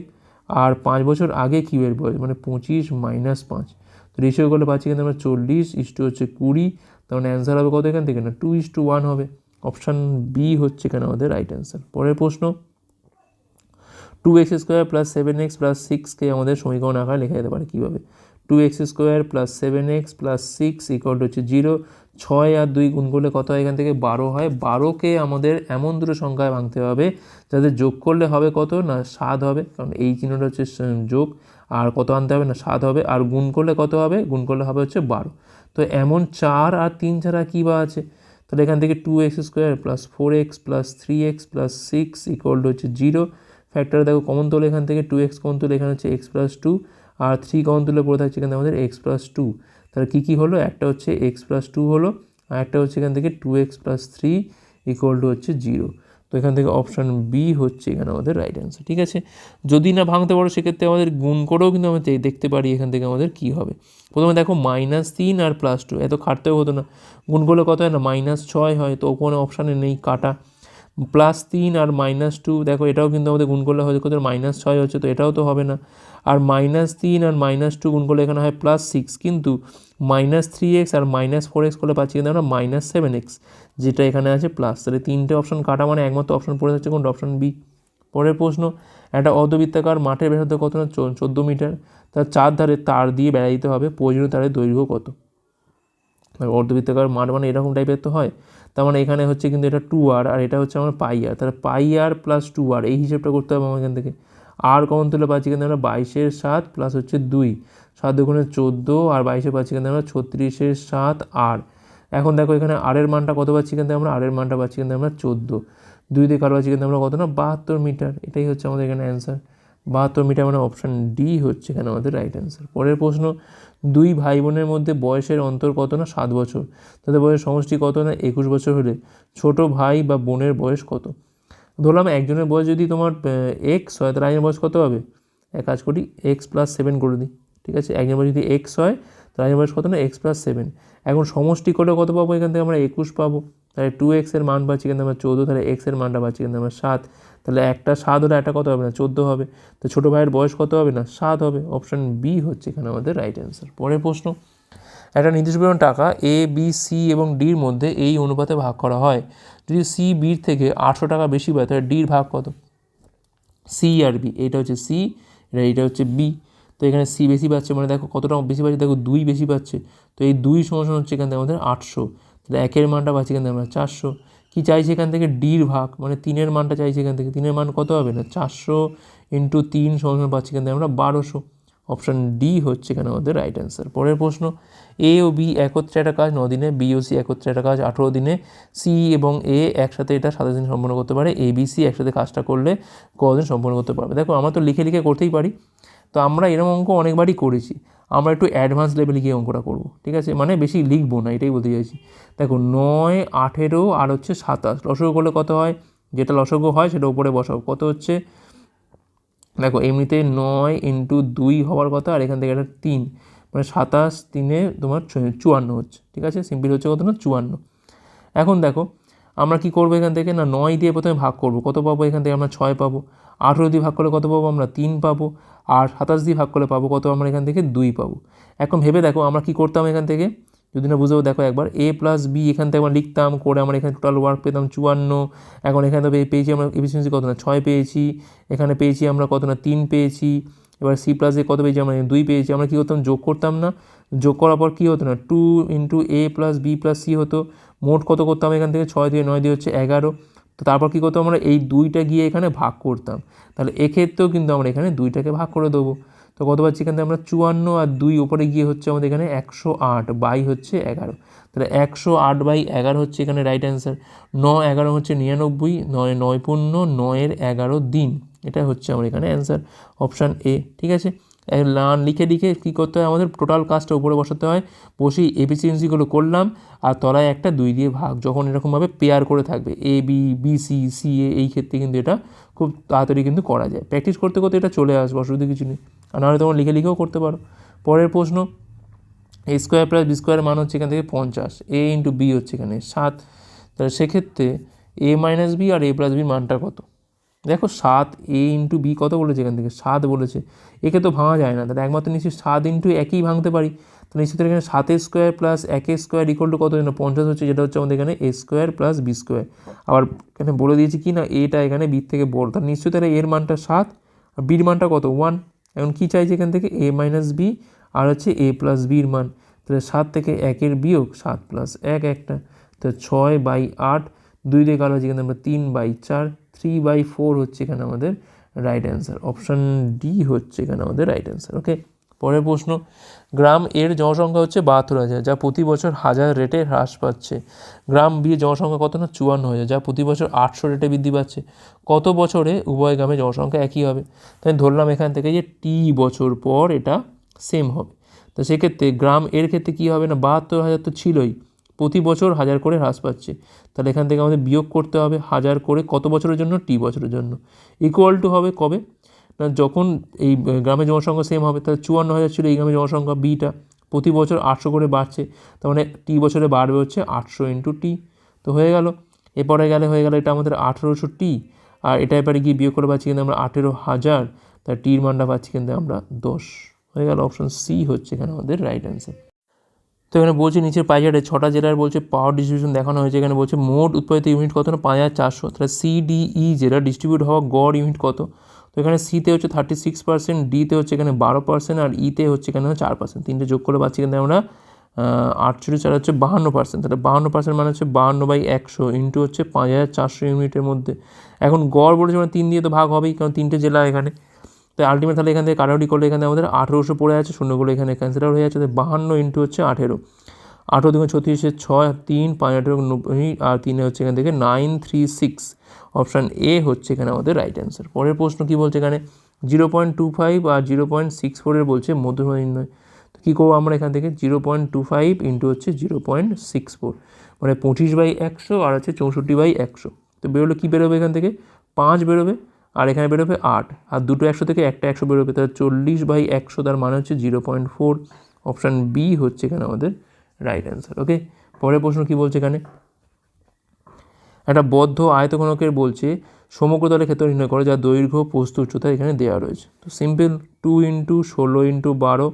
A: আর পাঁচ বছর আগে কিউ এর বয়স? মানে পঁচিশ মাইনাস পাঁচ। তো রেশিও করলে পাচ্ছি কিন্তু আমরা চল্লিশ ইস্টু হচ্ছে কুড়ি। তার মানে অ্যান্সার হবে কত এখান থেকে? না টু ইস টু ওয়ান হবে। অপশান বি হচ্ছে এখানে আমাদের রাইট অ্যান্সার পরের প্রশ্ন two x square plus seven x plus সিক্সকে আমাদের সমীকরণ আকারে লেখা যেতে পারে কীভাবে? Two x square plus seven x plus six equal হচ্ছে জিরো ছয় আর দুই গুণ করলে কত হয়? এখান থেকে বারো হয়। বারোকে আমাদের এমন দুটো সংখ্যায় ভাঙতে হবে, যাদের যোগ করলে হবে কত? না, সাত হবে। কারণ এই চিহ্নটা হচ্ছে যোগ। আর কত আনতে হবে? না, সাত হবে। আর গুণ করলে কত হবে? গুণ করলে হবে হচ্ছে বারো। তো এমন চার আর তিন ছাড়া কী বা আছে? তাহলে এখান থেকে two x square plus four x plus three x plus six equal হচ্ছে জিরো ফ্যাক্টর দেখো কমন তোলে এখান থেকে টু এক্স কমন তোলে এখানে হচ্ছে এক্স প্লাস টু আর থ্রি কমন তুলে পড়ে থাকছে এখানে আমাদের এক্স প্লাস টু তাহলে কী কী হলো? একটা হচ্ছে এক্স প্লাস টু হলো, আর একটা হচ্ছে এখান থেকে two x plus three equal to হচ্ছে জিরো তো এখান থেকে অপশান বি হচ্ছে এখানে আমাদের রাইট অ্যান্সার ঠিক আছে? যদি না ভাঙতে পারো, সেক্ষেত্রে আমাদের গুণ করেও কিন্তু আমরা দেখতে পারি এখান থেকে আমাদের কী হবে। প্রথমে দেখো মাইনাস তিন আর প্লাস টু এত খাটতেও হতো না। গুণ করলে কত হয় না? মাইনাস ছয় হয়, তো কোনো অপশানে নেই, কাটা। প্লাস তিন আর মাইনাস টু, দেখো এটাও কিন্তু আমাদের গুণ করলে হয়তো কত মাইনাস ছয় হচ্ছে, তো এটাও তো হবে না। আর মাইনাস তিন আর মাইনাস টু গুণ করলে এখানে হয় প্লাস সিক্স, কিন্তু মাইনাস থ্রি এক্স আর মাইনাস ফোর এক্স করলে পাচ্ছি কিন্তু আমরা মাইনাস সেভেন এক্স, যেটা এখানে আছে প্লাস। তাহলে তিনটে অপশন কাটা মানে একমাত্র অপশন পড়ে যাচ্ছে কোনটা? Option B. পরের প্রশ্ন, একটা অর্ধবৃত্তাকার মাঠের ব্যাসার্ধ কত না? চোদ্দ মিটার। তার চার ধারে তার দিয়ে বেড়া দিতে হবে, প্রয়োজনীয় তারের দৈর্ঘ্য কত? অর্ধবৃত্তাকার মাঠ মানে এরকম টাইপের তো হয়। তার মানে এখানে হচ্ছে কিন্তু এটা টু আর আর এটা হচ্ছে আমার পাই আর তাহলে পাই আর প্লাস টু আর এই হিসেবটা করতে হবে আমার এখান থেকে। আর কমন তুলে পাচ্ছি কিন্তু আমরা বাইশের সাত প্লাস হচ্ছে দুই, সাত দুগুণে চোদ্দ, আর বাইশে পাচ্ছি কিন্তু আমরা ছত্রিশের সাত আর এখন দেখো এখানে আরের মানটা কত পাচ্ছি কিন্তু আমরা আরের মানটা পাচ্ছি কিন্তু আমরা চোদ্দ। দুই দিয়ে কারও পাচ্ছি কিন্তু আমরা কত না, বাহাত্তর মিটার, এটাই হচ্ছে আমাদের এখানে অ্যান্সার বাহাত্তর মিটার মানে অপশান ডি হচ্ছে এখানে আমাদের রাইট অ্যান্সার পরের প্রশ্ন, দুই ভাই বোনের মধ্যে বয়সের অন্তর কত না? সাত বছর। তাদের বয়সের সমষ্টি কত না? একুশ বছর হলে ছোট ভাই বা বোনের বয়স কত? ধরলাম একজনের বয়স যদি তোমার এক্স হয়, তাহলে বয়স কত হবে? এক কাজ করি এক্স প্লাস সেভেন করে দিই। ঠিক আছে? একজনের বয়স যদি এক্স হয়, তাহলে বয়স কত না? এক্স প্লাস সেভেন এখন সমষ্টি করলে কত পাবো? এখান থেকে আমরা একুশ পাবো। তাহলে টু এক্সের মান পাচ্ছি কিন্তু আমরা চৌদ্দ, তাহলে এক্সের মানটা পাচ্ছি কিন্তু আমরা সাত। তাহলে একটা সাত হলে একটা কত হবে না? চোদ্দ হবে। তো ছোটো ভাইয়ের বয়স কত হবে না? সাত হবে। অপশান বি হচ্ছে এখানে আমাদের রাইট অ্যান্সার পরের প্রশ্ন, একটা নির্দিষ্ট পরিমাণ টাকা এ বি সি এবং ডির মধ্যে এই অনুপাতে ভাগ করা হয়। যদি সি বির থেকে আটশো টাকা বেশি পায়, তাহলে ডির ভাগ কত? সি আর বি এইটা হচ্ছে সি এটা হচ্ছে বি তো এখানে সি বেশি পাচ্ছে মানে দেখো কতটা বেশি পাচ্ছে? দেখো দুই বেশি পাচ্ছে। তো এই দুই সমান হচ্ছে এখান থেকে আমাদের আটশো। তাহলে একের মানটা পাচ্ছি এখান থেকে আমরা চারশো। কী চাইছে এখান থেকে ডির ভাগ মানে তিনের মানটা চাইছে এখান থেকে। তিনের মান কত হবে না? চারশো ইন্টু তিন সমান পাচ্ছি এখান থেকে আমরা বারোশো। অপশান ডি হচ্ছে এখানে আমাদের রাইট অ্যান্সার পরের প্রশ্ন এ ও বি একত্রে একটা কাজ ন দিনে বি ও সি একত্রে একটা কাজ আঠেরো দিনে। সি এবং এ একসাথে এটা সাতাশ দিন সম্পন্ন করতে পারে। এ বি সি একসাথে কাজটা করলে কদিন সম্পন্ন করতে পারবে। দেখো, আমরা তো লিখে লিখে করতেই পারি। তো আমরা এরকম অঙ্ক অনেকবারই করেছি। আমরা একটু অ্যাডভান্স লেভেলে গিয়ে অঙ্কটা করব, ঠিক আছে? মানে বেশি লিখব না, এটাই বলতে চাইছি। দেখো, নয়, আঠেরো, আর হচ্ছে সাতাশ। লসগো করলে কত হয়? যেটা লসগো হয় সেটা উপরে বসাও। কত হচ্ছে? দেখো, এমনিতে নয় ইন্টু দুই হওয়ার কথা, আর এখান থেকে একটা তিন। মানে সাতাশ তিনে তোমার চুয়ান্ন হচ্ছে, ঠিক আছে? সিম্পল হচ্ছে কত না? চুয়ান্ন। এখন দেখো, আমরা কি করব এখান থেকে? না, নয় দিয়ে প্রথমে ভাগ করব। কত পাবো এখান থেকে? আমরা ছয় পাবো। আঠেরো দিয়ে ভাগ করলে কত পাবো আমরা? তিন পাবো। আর সাতাশ দিয়ে ভাগ করলে পাবো কত? আমরা এখান থেকে দুই পাবো। এখন ভেবে দেখো, আমরা কি করতাম এখান থেকে? যদি না বুঝেও দেখো একবার। এ প্লাস বি এখান থেকে আমরা লিখতাম, করে আমরা এখানে টোটাল ওয়ার্ক পেতাম চুয়ান্ন। এখন এখানে তো পেয়েছি আমরা এফিসিয়েন্সি কত না? ছয় পেয়েছি। এখানে পেয়েছি আমরা কত না? তিন পেয়েছি। এবার সি প্লাসে কত পেয়েছি? আমরা দুই পেয়েছি। আমরা কী করতাম? যোগ করতাম না। যোগ করার পর কী হতো না? Two into a plus b plus c হতো। মোট কত করতাম এখান থেকে? ছয় থেকে নয় দিয়ে হচ্ছে এগারো। তো তারপর কী করতাম আমরা? এই দুইটা গিয়ে এখানে ভাগ করতাম। তাহলে এক্ষেত্রেও কিন্তু আমরা এখানে দুইটাকে ভাগ করে দেবো। তো কত পাচ্ছি এখান থেকে আমরা? চুয়ান্ন আর দুই ওপরে গিয়ে হচ্ছে আমাদের এখানে একশো আট, বাই হচ্ছে এগারো। তাহলে একশো আট বাই এগারো হচ্ছে এখানে রাইট অ্যান্সার ন এগারো হচ্ছে নিরানব্বই, নয় নয় পূর্ণ, নয়ের এগারো দিন। এটা হচ্ছে আমার এখানে অ্যান্সার অপশান এ ঠিক আছে? লান লিখে লিখে কী করতে হয়? আমাদের টোটাল কাজটা উপরে বসাতে হয়। বসেই এফিসিয়েন্সিগুলো করলাম আর তলায় একটা দুই দিয়ে ভাগ। যখন এরকমভাবে পেয়ার করে থাকবে a b b c c a এই ক্ষেত্রে কিন্তু এটা খুব তাড়াতাড়ি কিন্তু করা যায়। প্র্যাকটিস করতে করতে এটা চলে আসবে, অসুবিধা কিছু নেই। আর নাহলে তোমার লিখে লিখেও করতে পারো। পরের প্রশ্ন a square plus b square মান হচ্ছে এখান থেকে পঞ্চাশ। এ ইন্টু বি হচ্ছে এখানে সাত। তাহলে সেক্ষেত্রে এ মাইনাস বি আর এ প্লাস বির মানটা কত? দেখো সাত এ ইন্টু বি কত বলেছে এখান থেকে? সাত বলেছে। একে তো ভাঙা যায় না। তাহলে একমাত্র নিশ্চয়ই সাত ইন্টু একই ভাঙতে পারি। তো নিশ্চিত এখানে সাতের স্কোয়ার প্লাস একের স্কোয়ার ইকুয়াল টু কত যেন পঞ্চাশ হচ্ছে, যেটা হচ্ছে আমাদের এখানে a square plus b square আবার এখানে বলে দিয়েছি কি না? এটা এখানে বির থেকে বড়। তাহলে নিশ্চয়ই তাহলে এর মানটা সাত, আর বির মানটা কত? ওয়ান এখন কী চাইছে এখান থেকে? এ মাইনাস বি আর হচ্ছে এ প্লাস বির মান। তাহলে সাত থেকে একের বিয়োগ সাত প্লাস এক একটা। তো ছয় বাই আট, দুই দিয়ে কালো হচ্ছে এখানে আমরা তিন বাই চার। থ্রি বাই ফোর হচ্ছে এখানে আমাদের রাইট অ্যান্সার অপশান ডি হচ্ছে এখানে আমাদের রাইট অ্যান্সার ওকে পরের প্রশ্ন, গ্রাম এর জনসংখ্যা হচ্ছে বাহাত্তর হাজার, যা প্রতি বছর হাজার রেটে হ্রাস পাচ্ছে। গ্রাম বি জনসংখ্যা কত না? চুয়ান্ন হাজার, যা প্রতি বছর আটশো রেটে বৃদ্ধি পাচ্ছে। কত বছরে উভয় গ্রামে জনসংখ্যা একই হবে? তাই ধরলাম এখান থেকে যে টি বছর পর এটা সেম হবে। তো সেক্ষেত্রে গ্রাম এর ক্ষেত্রে কী হবে না? বাহাত্তর হাজার তো ছিলই। প্রতি বছর হাজার করে হ্রাস পাচ্ছে। তাহলে এখান থেকে আমাদের বিয়োগ করতে হবে হাজার করে কত বছরের জন্য? টি বছরের জন্য। ইকুয়াল টু হবে কবে? না, যখন এই গ্রামের জনসংখ্যা সেম হবে, তাহলে চুয়ান্ন হাজার ছিল এই গ্রামের জনসংখ্যা বিটা প্রতি বছর আটশো করে বাড়ছে, তার মানে টি বছরে বাড়বে হচ্ছে আটশো ইন্টু টি তো হয়ে গেল। এরপরে গেলে হয়ে গেল এটা আমাদের আঠেরোশো টি আর এটা এবারে গিয়ে বিয়োগ করে পাচ্ছি কিন্তু আমরা আঠেরো হাজার। তার টির মানটা পাচ্ছি কিন্তু আমরা দশ। হয়ে গেল অপশন সি হচ্ছে এখানে আমাদের রাইট অ্যান্সার তো এখানে বলছে নিচের পাইজারে ছটা জেলার বলছে পাওয়ার ডিস্ট্রিবিউশন দেখানো হয়েছে। এখানে বলছে মোট উৎপাদিত ইউনিট কত? না, পাঁচ হাজার চারশো। তাহলে সিডিই জেলা ডিস্ট্রিবিউট হওয়া গড় ইউনিট কত? তো এখানে সিতে হচ্ছে থার্টি সিক্স পার্সেন্ট ডিতে হচ্ছে এখানে বারো পার্সেন্ট আর ইতে হচ্ছে এখানে চার পার্সেন্ট তিনটে যোগ করে পাচ্ছি কিন্তু আমরা আটচল্লিশ চার হচ্ছে বাহান্ন পার্সেন্ট তাহলে বাহান্ন পার্সেন্ট মানে হচ্ছে বাহান্ন বাই একশো ইন্টু হচ্ছে পাঁচ হাজার চারশো ইউনিটের মধ্যে। এখন গড় বলেছে মানে তিন দিয়ে তো ভাগ হবেই, কারণ তিনটে জেলা এখানে। তো আলটিমেট তাহলে এখান থেকে কাটাকুটি করলে এখানে আমাদের আঠেরোশো পড়ে আছে, শূন্যগুলো এখানে ক্যান্সেল হয়ে যাচ্ছে বাহান্ন ইন্টু হচ্ছে আঠেরো। আঠেরো দুগুণ ছত্রিশে ছয় আর তিন, পাঁচ, আঠেরো নব্বই আর তিনে হচ্ছে এখান থেকে nine three six option A হচ্ছে এখানে আমাদের রাইট অ্যান্সার পরের প্রশ্ন কী বলছে এখানে? জিরো পয়েন্ট টু ফাইভ আর জিরো পয়েন্ট সিক্স ফোরের বলছে মধ্যমা নির্ণয়। তো কী করব আমরা এখান থেকে? Zero point two five into হচ্ছে জিরো পয়েন্ট সিক্স ফোর মানে পঁচিশ বাই একশো আর হচ্ছে চৌষট্টি বাই একশো। তো বেরোলে কী বেরোবে এখান থেকে? পাঁচ বেরোবে। আর এখানে বেরোবে আট। আর দুটো একশো থেকে একটা একশো বেরোবে, তাহলে চল্লিশ বাই একশো, তার মানে হচ্ছে zero point four. Option B হচ্ছে এখানে আমাদের রাইট অ্যান্সার ওকে পরের প্রশ্ন কী বলছে এখানে? একটা বদ্ধ আয়তঘনকের বলছে, সমগ্রতলের ক্ষেত্রে নির্ণয় করে, যার দৈর্ঘ্য প্রস্তু উচ্চতা এখানে দেওয়া রয়েছে। তো সিম্পল টু ইন্টু ষোলো ইন্টু বারো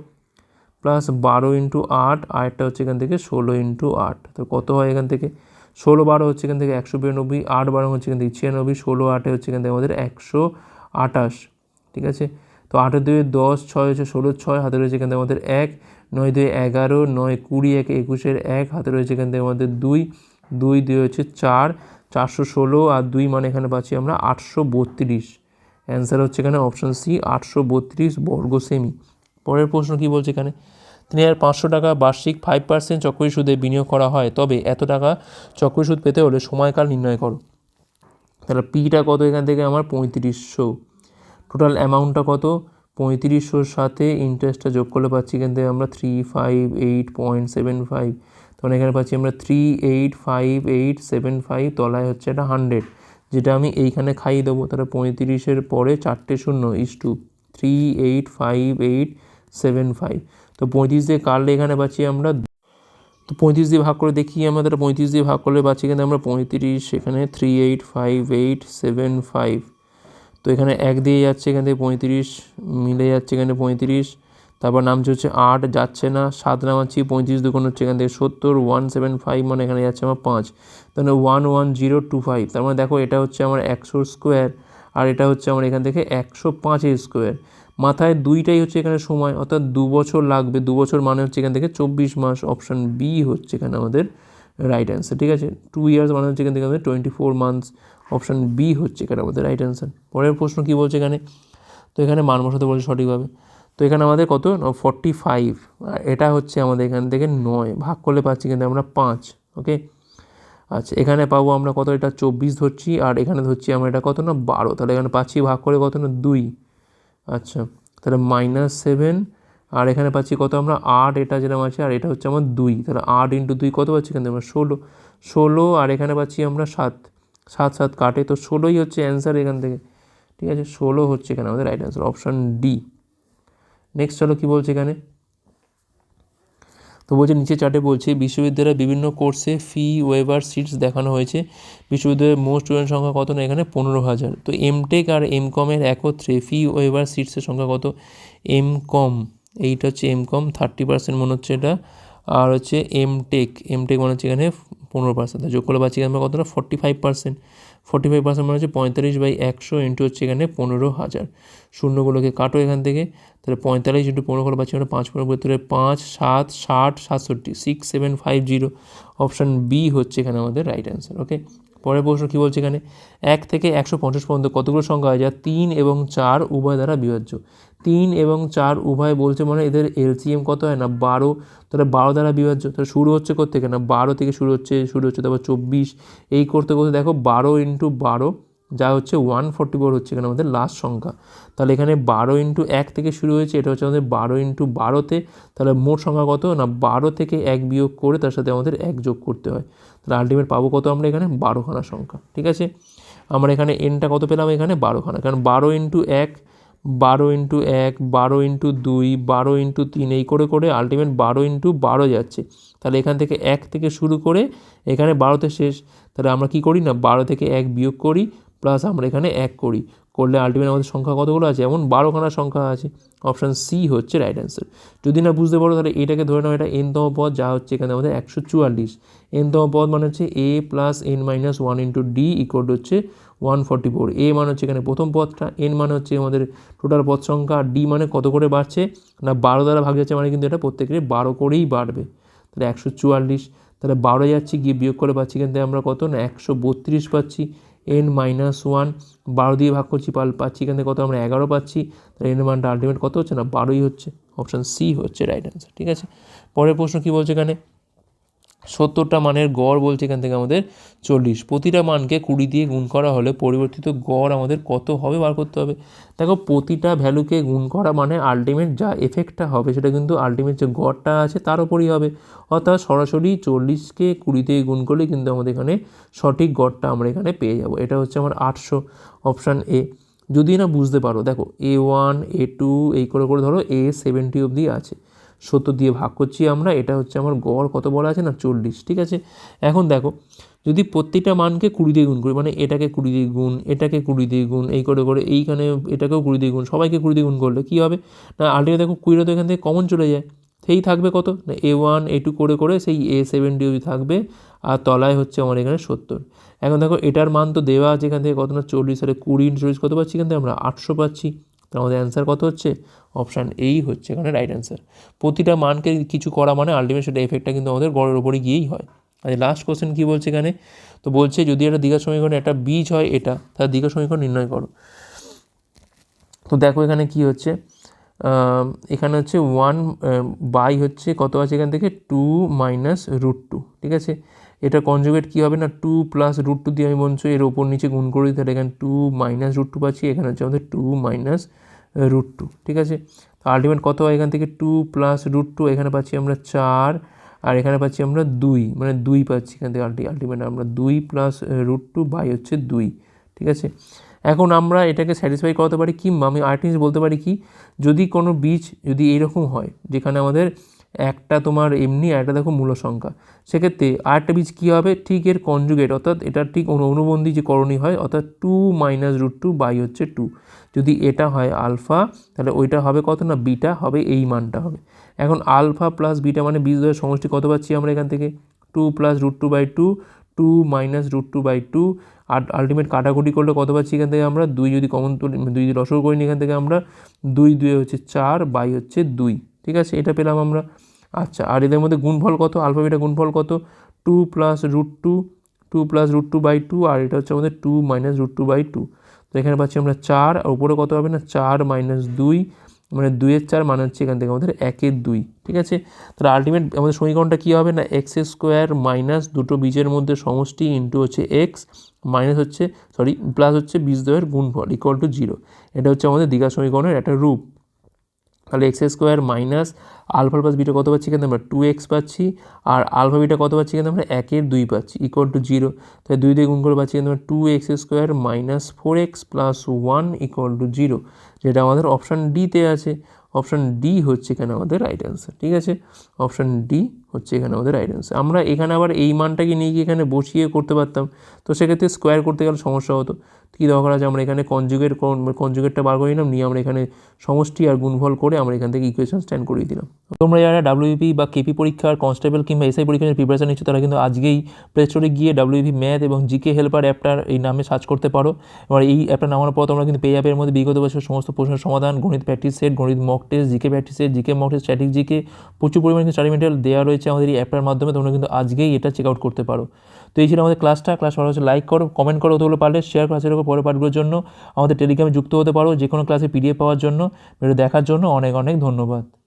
A: প্লাস বারো ইন্টু আট আরেকটা হচ্ছে এখান থেকে ষোলো ইন্টু আট। তো কত হয় এখান থেকে? ষোলো বারো হচ্ছে এখান থেকে একশো বিরানব্বই, আট বারো হচ্ছে এখান থেকে ছিয়ানব্বই, ষোলো আটে হচ্ছে এখান থেকে আমাদের একশো আটাশ ঠিক আছে? তো আটের দুই দশ, ছয় হচ্ছে ষোলো ছয়, হাতে রয়েছে এখান থেকে আমাদের এক, নয় দুই এগারো, নয় কুড়ি, এক একুশের এক, হাতে রয়েছে এখান থেকে আমাদের দুই দুই দুই হচ্ছে চার, চারশো ষোলো আর দুই মানে এখানে পাচ্ছি আমরা আটশো বত্রিশ। অ্যান্সার হচ্ছে এখানে অপশান সি, আটশো বত্রিশ বর্গ সেমি। পরের প্রশ্ন কী বলছে এখানে? তিন হাজার পাঁচশো টাকা বার্ষিক ফাইভ পার্সেন্ট চক্রী সুদে বিনিয়োগ করা হয়। তবে এত টাকা চক্রী সুদ পেতে হলে সময়কাল নির্ণয় করো। তাহলে পিটা কত এখান থেকে? আমার পঁয়ত্রিশশো। টোটাল অ্যামাউন্টটা কত? পঁয়ত্রিশশোর সাথে ইন্টারেস্টটা যোগ করলে পাচ্ছি এখান থেকে আমরা three five eight point seven five তখন এখানে পাচ্ছি আমরা three eight five eight seven five তলায় হচ্ছে এটা হান্ড্রেড যেটা আমি এইখানে খাইয়ে দেবো। তাহলে পঁয়ত্রিশের পরে চারটে শূন্য is to three eight five eight seven five তো পঁয়ত্রিশ দিয়ে কাটলে এখানে পাচ্ছি আমরা তো পঁয়ত্রিশ দিয়ে ভাগ করে দেখি আমরা আমাদের পঁয়ত্রিশ দিয়ে ভাগ করলে পাচ্ছি কিন্তু আমরা পঁয়ত্রিশ, এখানে three eight five eight seven five তো এখানে এক দিয়ে যাচ্ছে এখান থেকে পঁয়ত্রিশ, মিলে যাচ্ছে এখানে পঁয়ত্রিশ। তারপর নামছে হচ্ছে আট, যাচ্ছে না, সাত নামাচ্ছি, পঁয়ত্রিশ দুগুণ হচ্ছে এখান থেকে সত্তর ওয়ান সেভেন ফাইভ মানে এখানে যাচ্ছে আমার পাঁচ। তাহলে one one zero two five তার মানে দেখো এটা হচ্ছে আমার একশো স্কোয়ার আর এটা হচ্ছে আমার এখান থেকে একশো পাঁচের স্কোয়ার মাথায় দুইটাই হচ্ছে এখানে সময়, অর্থাৎ দু বছর লাগবে, দু বছর মানে হচ্ছে এখান থেকে চব্বিশ মাস অপশান বি হচ্ছে এখানে আমাদের রাইট অ্যান্সার ঠিক আছে? টু ইয়ার্স মানে হচ্ছে এখান থেকে আমাদের twenty four months option B হচ্ছে এখানে আমাদের রাইট অ্যান্সার পরের প্রশ্ন কী বলছে এখানে? তো এখানে মান বসাতে বলছে সঠিকভাবে। তো এখানে আমাদের কত? ফর্টি ফাইভ আর এটা হচ্ছে আমাদের এখান থেকে নয়, ভাগ করলে পাচ্ছি কিন্তু আমরা পাঁচ ওকে আচ্ছা এখানে পাবো আমরা কত? এটা চব্বিশ ধরছি, আর এখানে ধরছি আমরা এটা কত? না, বারো। তাহলে এখানে পাচ্ছি ভাগ করে কত? না, দুই। আচ্ছা তাহলে মাইনাস সেভেন আর এখানে পাচ্ছি কত আমরা? আট, এটা যেরকম আছে, আর এটা হচ্ছে আমার দুই। তাহলে আট ইন্টু দুই কত পাচ্ছি? এখানে আমরা ষোলো। ষোলো, আর এখানে পাচ্ছি আমরা সাত। সাত সাত কাটে। তো ষোলোই হচ্ছে অ্যান্সার এখান থেকে। ঠিক আছে? ষোলো হচ্ছে এখানে আমাদের right answer option D next চলো কী বলছে এখানে? তো বলছে নিচে চার্টে বলছে, বিশ্ববিদ্যালয়ের বিভিন্ন কোর্সে ফি ওয়েভার সিটস দেখানো হয়েছে। বিশ্ববিদ্যালয়ের মোট স্টুডেন্ট সংখ্যা কত না এখানে? পনেরো হাজার। তো এমটেক আর এম কমের একত্রে ফি ওয়েভার সিটসের সংখ্যা কত? এম কম এইটা হচ্ছে এম কম থার্টি পার্সেন্ট মনে হচ্ছে এটা। আর হচ্ছে এম টেক এম টেক মানে হচ্ছে এখানে পনেরো পার্সেন্ট যোগ করলে পাচ্ছি এখানে কতটা? Forty five percent forty five percent মানে হচ্ছে পঁয়তাল্লিশ বাই একশো ইন্টু হচ্ছে এখানে পনেরো হাজার। শূন্যগুলোকে কাটো এখান থেকে, তাহলে পঁয়তাল্লিশ ইন্টু পনেরো করে পাচ্ছি পাঁচ পনেরো ভেতরে পাঁচ, সাত, ষাট, সাতষট্টি six seven five zero option B হচ্ছে এখানে আমাদের রাইট অ্যান্সার ওকে পরের প্রশ্ন কী বলছে এখানে? এক থেকে একশো পঞ্চাশ পর্যন্ত কতগুলো সংখ্যা হয়? যা তিন এবং চার উভয় দ্বারা বিভাজ্য। তিন এবং চার উভয় বলছে মানে এদের এলসিএম কত হয় না? বারো। তাহলে বারো দ্বারা বিভাজ্য। তাহলে শুরু হচ্ছে থেকে না? বারো থেকে শুরু হচ্ছে শুরু হচ্ছে, তারপর চব্বিশ। এই করতে করতে দেখো বারো ইন্টু বারো যা হচ্ছে ওয়ান ফোরটি ফোর হচ্ছে এখানে আমাদের লাস্ট সংখ্যা। তাহলে এখানে বারো ইন্টু এক থেকে শুরু হয়েছে, এটা হচ্ছে আমাদের বারো ইন্টু বারোতে। তাহলে মোট সংখ্যা কত? না, বারো থেকে এক বিয়োগ করে তার সাথে আমাদের এক যোগ করতে হয়। তাহলে আলটিমেট পাবো কত আমরা এখানে? বারোখানা সংখ্যা, ঠিক আছে? আমরা এখানে এনটা কত পেলাম এখানে? বারোখানা, কারণ বারো ইন্টু এক, বারো ইন্টু এক, বারো ইন্টু দুই, বারো ইন্টু তিন, এই করে করে আলটিমেট বারো ইন্টু বারো যাচ্ছে। তাহলে এখান থেকে এক থেকে শুরু করে এখানে বারোতে শেষ। তাহলে আমরা কি করি না? বারো থেকে এক বিয়োগ করি প্লাস আমরা এখানে এক করি। করলে আলটিমেট আমাদের সংখ্যা কতগুলো আছে? এমন বারোখানা সংখ্যা আছে। অপশান সি হচ্ছে রাইট অ্যান্সার যদি না বুঝতে পারো, তাহলে এটাকে ধরে নাও, এটা এনতম পদ, যা হচ্ছে এখানে আমাদের একশো চুয়াল্লিশ। এনতম পদ মানে হচ্ছে a plus n minus one into d equal হচ্ছে ওয়ান ফর্টি ফোর এ মানে হচ্ছে এখানে প্রথম পদটা এন মানে হচ্ছে আমাদের টোটাল পদ সংখ্যা, আর ডি মানে কত করে বাড়ছে? না, বারো দ্বারা ভাগ যাচ্ছে মানে কিন্তু এটা প্রত্যেকের বারো করেই বাড়বে। তাহলে একশো চুয়াল্লিশ, তাহলে বারো যাচ্ছি, গিয়ে বিয়োগ করে পাচ্ছি কিন্তু আমরা কত? না, একশো বত্রিশ পাচ্ছি। এন মাইনাস ওয়ান বারো দিয়ে ভাগ করছি, পাল পাচ্ছি এখান থেকে কত? আমরা এগারো পাচ্ছি। তাহলে এন মানটা আলটিমেট কত হচ্ছে না? বারোই হচ্ছে। অপশান সি হচ্ছে রাইট অ্যান্সার ঠিক আছে? পরের প্রশ্ন কী বলছে এখানে? সত্তরটা মানের গড় বলছে এখান থেকে আমাদের চল্লিশ। প্রতিটা মানকে কুড়ি দিয়ে গুণ করা হলে পরিবর্তিত গড় আমাদের কত হবে বার করতে হবে। দেখো, প্রতিটা ভ্যালুকে গুণ করা মানে আলটিমেট যা এফেক্টটা হবে সেটা কিন্তু আলটিমেট যে গড়টা আছে তার ওপরই হবে। অর্থাৎ সরাসরি চল্লিশকে কুড়ি দিয়ে গুণ করলে কিন্তু আমাদের এখানে সঠিক গড়টা আমরা এখানে পেয়ে যাব। এটা হচ্ছে আমার আটশো অপশান এ যদি না বুঝতে পারো, দেখো এ ওয়ান এ টু এই করে করে ধরো এ সেভেন্টি অবধি আছে। সত্তর দিয়ে ভাগ করছি আমরা, এটা হচ্ছে আমার গড়, কত বলা আছে না, চল্লিশ, ঠিক আছে? এখন দেখো, যদি প্রত্যেকটা মানকে কুড়ি দিয়ে গুণ করি মানে এটাকে কুড়ি দিয়ে গুণ, এটাকে কুড়ি দিয়ে গুণ, এই করে করে, এইখানে এটাকেও কুড়ি দিয়ে গুণ, সবাইকে কুড়ি দিয়ে গুণ করলে কী হবে? না আলটিমেট দেখো কুড়িটা তো এখান থেকে কমন চলে যায়। সেই থাকবে কত? না এ ওয়ান এ টু করে করে সেই এ সেভেন্টি অবধি থাকবে, আর তলায় হচ্ছে আমার এখানে সত্তর। এখন দেখো, এটার মান তো দেওয়া আছে এখান থেকে কত না, চল্লিশ সালে কুড়ি, চল্লিশ কত পাচ্ছি এখান থেকে আমরা? আটশো পাচ্ছি। তো আমাদের অ্যান্সার কত হচ্ছে? অপশান এই হচ্ছে এখানে রাইট অ্যান্সার প্রতিটা মানকে কিছু করা মানে আলটিমেট সেটা এফেক্টটা কিন্তু আমাদের গড়ের ওপরে গিয়েই হয়। আর লাস্ট কোশ্চেন কী বলছে এখানে? তো বলছে যদি একটা দীঘা সমীকরণে একটা বীজ হয় এটা, তাহলে দীঘা সমীকরণ নির্ণয় করো। তো দেখো এখানে কি হচ্ছে? এখানে হচ্ছে ওয়ান বাই হচ্ছে কত আছে এখান থেকে? টু মাইনাস রুট টু ঠিক আছে? এটা কনজুগেট কী হবে না? টু প্লাস রুট টু দিয়ে আমি বলছো এর ওপর নিচে গুণ করে দিই, তাহলে এখানে টু মাইনাস রুট টু পাচ্ছি, এখানে হচ্ছে আমাদের টু মাইনাস রুট টু ঠিক আছে? তো আলটিমেট কত হয় এখান থেকে? টু প্লাস রুট টু এখানে পাচ্ছি আমরা চার, আর এখানে পাচ্ছি আমরা দুই মানে দুই পাচ্ছি এখান থেকে আলটি আলটিমেট আমরা দুই প্লাস রুট টু বাই হচ্ছে দুই, ঠিক আছে? এখন আমরা এটাকে স্যাটিসফাই করাতে পারি কি? আমি আরেকটা জিনিস বলতে পারি কি? যদি কোনো বীজ যদি এইরকম হয়, যেখানে আমাদের একটা তোমার এমনি একটা দেখো মূল সংখ্যা, সেক্ষেত্রে আরেকটা বীজ কী হবে? ঠিক এর কনজুগেট অর্থাৎ এটার ঠিক অনুবন্ধী যে করণী হয়, অর্থাৎ two minus root two by হচ্ছে টু যদি এটা হয় আলফা, তাহলে ওইটা হবে কত না? বিটা হবে, এই মানটা হবে। এখন আলফা প্লাস বিটা মানে বীজ দ্বয়ের সমষ্টি কত পাচ্ছি আমরা এখান থেকে? Two plus root two by two two minus root two by two R ultimate কাটাকুটি করলে কত পাচ্ছি এখান থেকে আমরা? দুই যদি কমন তুলি দুই যদি লসও করিনি এখান থেকে আমরা, দুই দুই হচ্ছে চার বাই হচ্ছে দুই। ঠিক আছে? এটা পেলাম আমরা। আচ্ছা আর এদের মধ্যে গুণফল কত? আলফা বিটা গুণফল কত? Two plus root two two plus root two by two আর এটা হচ্ছে আমাদের two minus root two by two তো এখানে পাচ্ছি আমরা চার, আর উপরে কত হবে না? চার মাইনাস দুই মানে দুইয়ের চার মানে হচ্ছে এখান থেকে আমাদের একের দুই, ঠিক আছে? তাহলে আলটিমেট আমাদের সমীকরণটা কী হবে না? এক্স স্কোয়ার মাইনাস দুটো বীজের মধ্যে সমষ্টি ইন্টু হচ্ছে এক্স মাইনাস হচ্ছে সরি প্লাস হচ্ছে বীজ দ্বয়ের গুণফল ইকুয়াল টু জিরো এটা হচ্ছে আমাদের দীঘা সমীকরণের একটা রূপ। তাহলে x square minus alpha plus beta কত পাচ্ছি এখানে? আমরা টু এক্স পাচ্ছি, আর আলফা বিটা কত পাচ্ছি এখানে? আমরা একের দুই পাচ্ছি ইকুয়াল টু জিরো তাই দুই দিয়ে গুণ করে পাচ্ছি এখানে আমরা two x square minus four x plus one equal to zero যেটা আমাদের অপশান ডিতে আছে। অপশান ডি হচ্ছে এখানে আমাদের রাইট অ্যান্সার ঠিক আছে? অপশান ডি হচ্ছে এখানে আমাদের রাইট অ্যান্সার আমরা এখানে আবার এই মানটাকে নিয়ে গিয়ে এখানে বসিয়ে করতে পারতাম। তো সেক্ষেত্রে স্কোয়ার করতে গেলে সমস্যা হতো। কী দরকার আছে? আমরা এখানে কনজুগেট কনজুগেটটা বার করে নিলাম, নিয়ে আমরা এখানে সমষ্টি আর গুণফল করে আমরা এখান থেকে ইকুয়েশন স্ট্যান্ড করিয়ে দিলাম। তোমরা যারা ডাব্লিউপি বা কেপি পরীক্ষার কনস্টেবল কিংবা এসআই পরীক্ষার প্রিপারেশন নিচ্ছ, তারা কিন্তু আজকেই প্লে স্টোরে গিয়ে ডাব্লিউপি ম্যাথ এবং জিকে হেল্পার অ্যাপটার এই নামে সার্চ করতে পারো। এবার এই অ্যাপটা নামানোর পর তোমরা কিন্তু পে অ্যাপের মধ্যে বিগত বছর সমস্ত প্রশ্নের সমাধান, গণিত প্র্যাকটিস সেট গণিত mock test GK practice set GK mock test GK প্রচুর পরিমাণে স্টাডি মেটেরিয়াল দেওয়া রয়েছে। আমাদের এই অ্যাপের মাধ্যমে, তোমরা কিন্তু আজকেই এটা চেক আউট করতে পারো। তো এই ছিল আমাদের ক্লাসটা ক্লাস ভালো হচ্ছে লাইক করো কমেন্ট করো, অতগুলো পারলে শেয়ার ক্লাসের উপর পরের পাঠগুলোর জন্য। আমাদের টেলিগ্রামে যুক্ত হতে পারো যে কোনো ক্লাসে পিডিএফ পাওয়ার জন্য। ভিডিও দেখার জন্য অনেক অনেক ধন্যবাদ।